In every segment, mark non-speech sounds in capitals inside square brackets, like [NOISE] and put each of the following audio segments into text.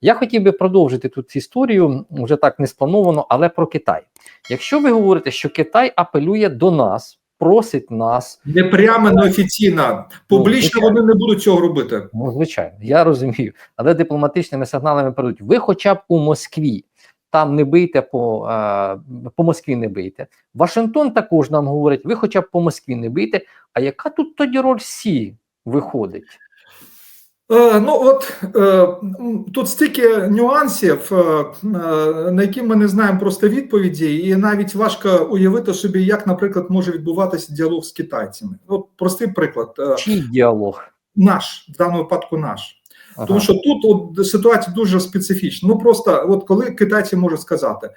Я хотів би продовжити тут історію, вже так не сплановано, але про Китай. Якщо ви говорите, що Китай апелює до нас, просить нас, Не прямо, не офіційно. Публічно звичайно. вони не будуть цього робити. ну звичайно, я розумію, але дипломатичними сигналами передають, ви хоча б у Москві. Там не бийте по, е, по Москві не бийте. Вашингтон також нам говорить, ви хоча б по Москві не бийте. А яка тут тоді роль Сі виходить? Е, ну от е, тут стільки нюансів, е, на які ми не знаємо просто відповіді, і навіть важко уявити собі, як, наприклад, може відбуватися діалог з китайцями. От простий приклад, Чий діалог? наш в даному випадку наш. Ага. Тому що тут от, ситуація дуже специфічна. Ну просто от коли китайці можуть сказати,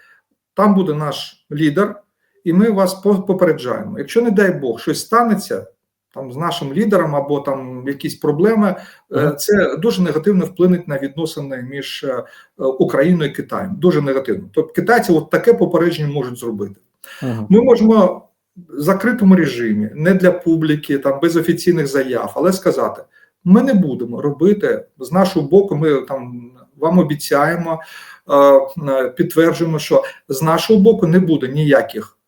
там буде наш лідер, і ми вас попереджаємо. Якщо, не дай Бог, щось станеться там з нашим лідером або там якісь проблеми, е, це дуже негативно вплине на відносини між е, Україною і Китаєм. Дуже негативно. Тобто китайці от таке попередження можуть зробити. Мгм. Ми можемо в закритому режимі, не для публіки, там без офіційних заяв, але сказати: ми не будемо робити з нашого боку. Ми там вам обіцяємо, е, підтверджуємо, що з нашого боку не буде ніяких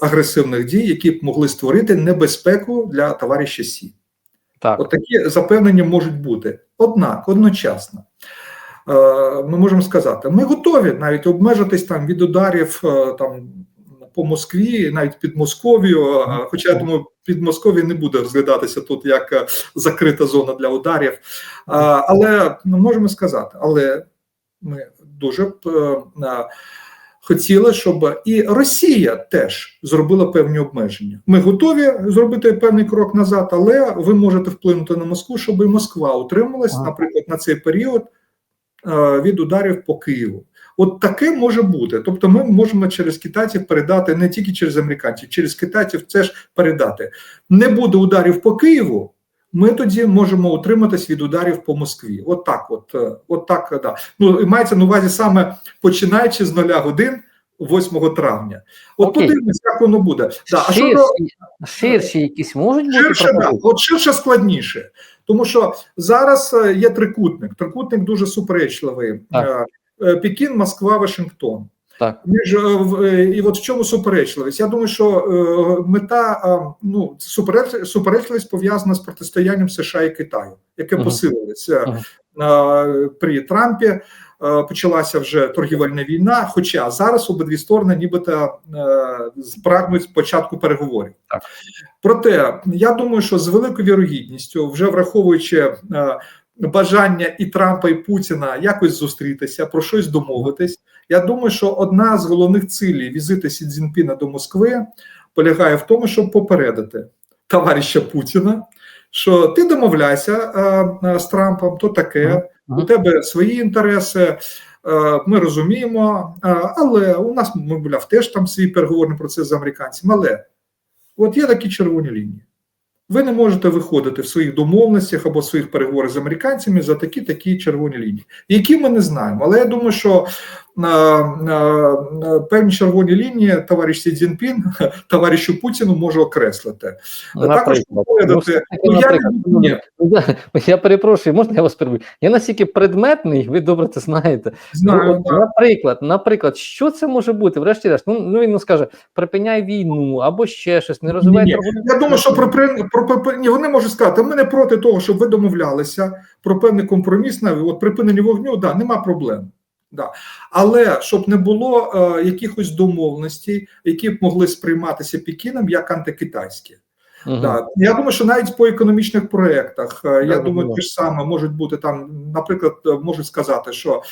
агресивних дій, які б могли створити небезпеку для товариша Сі. Так. От такі запевнення можуть бути. Однак, одночасно, е, ми можемо сказати, ми готові навіть обмежитись там від ударів е, там по Москві, навіть під Московію. е, Хоча я думаю, під Московію не буде розглядатися тут як е, закрита зона для ударів. Е, Але ми можемо сказати, але ми дуже б хотіли, щоб і Росія теж зробила певні обмеження. Ми готові зробити певний крок назад, але ви можете вплинути на Москву, щоб і Москва утрималась, наприклад, на цей період е, від ударів по Києву. От таке може бути. Тобто, ми можемо через китайців передати не тільки через американців, через китайців це ж передати. Не буде ударів по Києву. Ми тоді можемо утриматись від ударів по Москві. От так, от, е, от так, да. Ну і мається на увазі саме починаючи з нуля годин 8 травня. От Окей. подивимось, як воно буде. Да. А що ширші, ширші якісь можуть бути Ширше, да. пропозиції? От ширше складніше, тому що зараз е, є трикутник. Трикутник дуже суперечливий. Так. Е, е, Пекін, Москва, Вашингтон. Так. Між е, в- е, і от в чому суперечливість? Я думаю, що е, мета ну супереч- суперечливість пов'язана з протистоянням США і Китаю, яке Мгм. посилилося е, при Трампі. Почалася вже торгівельна війна. Хоча зараз обидві сторони, нібито прагнуть початку переговорів. Так. Проте я думаю, що з великою вірогідністю, вже враховуючи бажання і Трампа, і Путіна якось зустрітися, про щось домовитись. Я думаю, що одна з головних цілей візиту Сі Цзіньпіна до Москви полягає в тому, щоб попередити товариша Путіна, що ти домовляйся е, е, з Трампом, то таке, у тебе свої інтереси. е, Ми розуміємо, але у нас, мовляв, теж там свій переговорний процес з американцями. Але от є такі червоні лінії. Ви не можете виходити в своїх домовленостях або в своїх переговорах з американцями за такі такі червоні лінії, які ми не знаємо. Але я думаю, що певні червоні лінії товариш Сі Цзіньпін, [LAUGHS] товаришу Путіну може окреслити. Також Наприклад. Ну, Ну, я наприклад, ну, я, я перепрошую, можна я вас перебую? Я настільки предметний, ви добре це знаєте. Знаю, Ну, от, наприклад, наприклад, що це може бути? Врешті-решт, ну, ну він ну, скаже, припиняй війну або ще щось, не розвивай Ні, ні. Я думаю, що про, про, про, ні, вони можуть сказати, ми не проти того, щоб ви домовлялися про певний компроміс на от припинення вогню, да, нема проблем. Да. Але щоб не було е, якихось домовленостей, які б могли сприйматися Пекіном як антикитайські. Мгм. Да. Я думаю, що навіть по економічних проєктах, е, я думаю, ті ж саме можуть бути там, наприклад, е, можуть сказати, що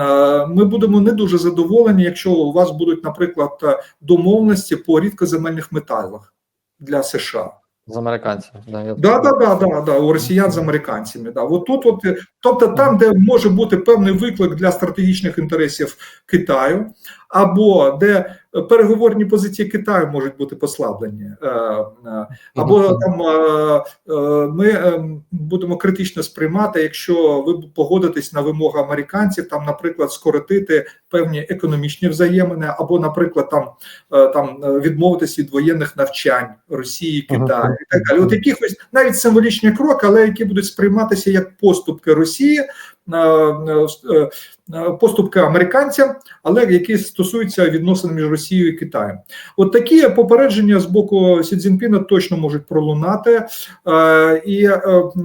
е, ми будемо не дуже задоволені, якщо у вас будуть, наприклад, е, домовленості по рідкоземельних металах для США. З американцями. Да, я Да, да, да, да, да, у росіян з американцями. Да. От тут, от, тобто, там, де може бути певний виклик для стратегічних інтересів Китаю, або де переговорні позиції Китаю можуть бути послаблені, е, е, або там е, ми будемо критично сприймати, якщо ви погодитесь на вимоги американців, там, наприклад, скоротити певні економічні взаємини, або, наприклад, там, там відмовитись від воєнних навчань Росії, Китаю і так далі. От якихось навіть символічні кроки, але які будуть сприйматися як поступки Росії е, поступки американцям, але які стосуються відносин між Росією і Китаєм. От такі попередження з боку Сі Цзіньпіна точно можуть пролунати, е, і е,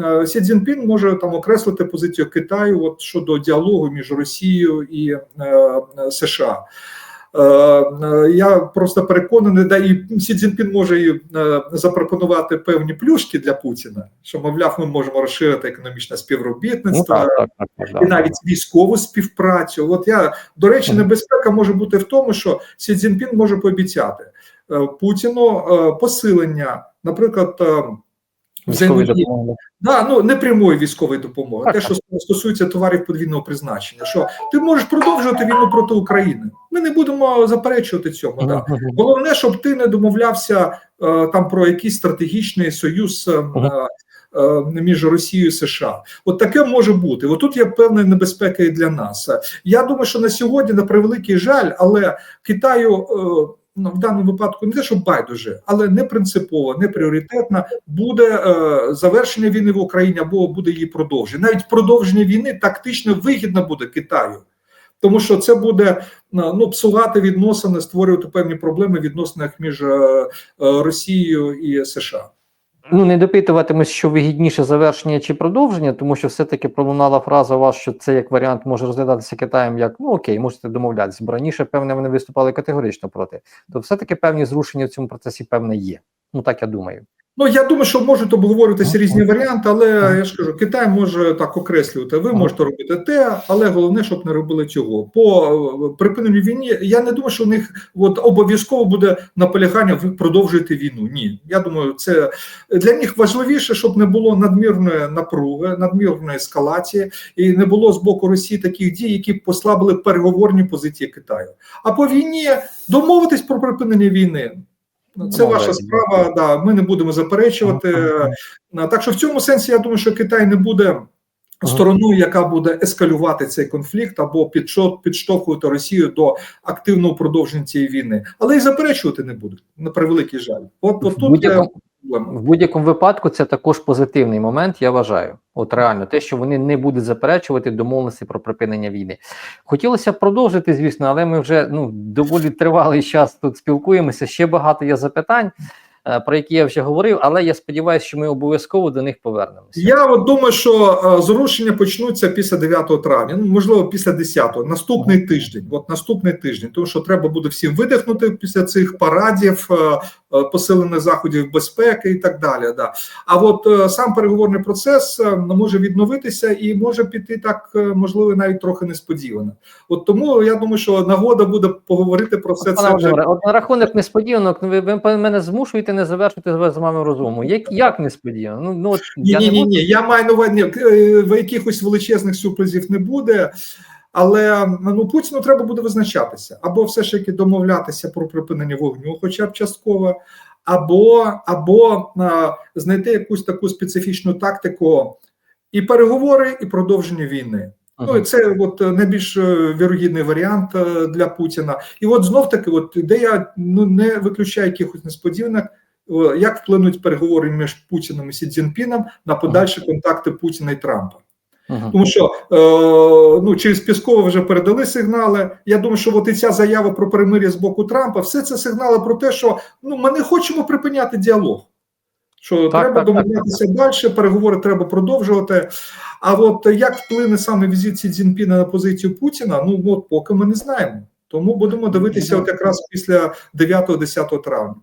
е, Сі Цзіньпін може там окреслити позицію Китаю от щодо діалогу між Росією і е, е, США. Е, е, Я просто переконаний, да і Сі Цзіньпін може і е, запропонувати певні плюшки для Путіна, що мовляв, ми можемо розширити економічне Ну, співробітництво так, так, так, так, і навіть військову співпрацю. От я до речі, небезпека може бути в тому, що Сі Цзіньпін може пообіцяти Путіну посилення, наприклад. Е, взаємодії допомоги. Да, ну не прямої військової допомоги, Так, те, що стосується товарів подвійного призначення, що ти можеш продовжувати війну проти України. Ми не будемо заперечувати цьому. Да. Мгм, мгм. Головне, щоб ти не домовлявся е, там про якийсь стратегічний союз е, е, між Росією і США. От таке може бути. От тут є певна небезпека і для нас. Я думаю, що на сьогодні, на превеликий жаль, але Китаю. Ну, в даному випадку не те, що байдуже, але не принципово, не пріоритетна, буде е, завершення війни в Україні або буде її продовження. Навіть продовження війни тактично вигідно буде Китаю, тому що це буде е, ну псувати відносини, створювати певні проблеми в відносинах між е, е, Росією і США. Ну, не допитуватимось, що вигідніше завершення чи продовження, тому що все-таки пролунала фраза у вас, що це як варіант може розглядатися Китаєм як ну окей, можете домовлятися. Бо раніше, певне, вони виступали категорично проти. То все-таки певні зрушення в цьому процесі, певне, є. Ну так я думаю. Ну я думаю, що можуть обговорюватися різні варіанти, але я ж кажу, Китай може так окреслювати. Ви можете робити те, але головне, щоб не робили цього. По е, припиненню війни. Я не думаю, що у них от обов'язково буде наполягання ви продовжуєте війну. Ні, я думаю, це для них важливіше, щоб не було надмірної напруги, надмірної ескалації, і не було з боку Росії таких дій, які послабили переговорні позиції Китаю. А по війні домовитись про припинення війни. Ну, Це ваша справа. Да, ми не будемо заперечувати. Так що в цьому сенсі я думаю, що Китай не буде стороною, яка буде ескалювати цей конфлікт або підштовхувати Росію до активного продовження цієї війни, але і заперечувати не будуть на превеликий жаль. От, от тут проблема. в будь-якому випадку це також позитивний момент, я вважаю. От реально, те, що вони не будуть заперечувати домовленості про припинення війни. Хотілося б продовжити, звісно, але ми вже ну доволі тривалий час тут спілкуємося. Ще багато є запитань, е, про які я вже говорив, але я сподіваюся, що ми обов'язково до них повернемося. Я от думаю, що е, зрушення почнуться після 9 травня, ну можливо, після 10-го, наступний тиждень. От наступний тиждень, тому що треба буде всім видихнути після цих парадів, е, посилених заходів безпеки і так далі. Да. А от е, сам переговорний процес е, може відновитися і може піти так, е, можливо, навіть трохи несподівано. От тому я думаю, що нагода буде поговорити про все Пане це вже. От на рахунок несподіванок, ну, ви, мене змушуєте не завершити з вами розуму. Як, як несподівано? Ну, ну от Ні, я ні, не ні, можу- ні. Я маю на увазі, е, в якихось величезних сюрпризів не буде. Але ну Путіну треба буде визначатися або все ж таки домовлятися про припинення вогню, хоча б частково, або або а, знайти якусь таку специфічну тактику і переговори, і продовження війни. Ну і це от е, найбільш е, вірогідний варіант е, для Путіна. І от знов таки, от де я ну не виключаю якихось несподіванок, як вплинуть переговори між Путіним і Сі Цзіньпіном на подальші контакти Путіна і Трампа. Мгм. Тому що е, ну через Піскова вже передали сигнали. Я думаю, що от і ця заява про перемир'я з боку Трампа, все це сигнали про те, що ну ми не хочемо припиняти діалог. Що Так, треба так, домовлятися далі, переговори треба продовжувати. А от як вплине саме візит Сі Цзіньпіна на позицію Путіна, ну от поки ми не знаємо. Тому будемо дивитися, от якраз після 9-10 травня.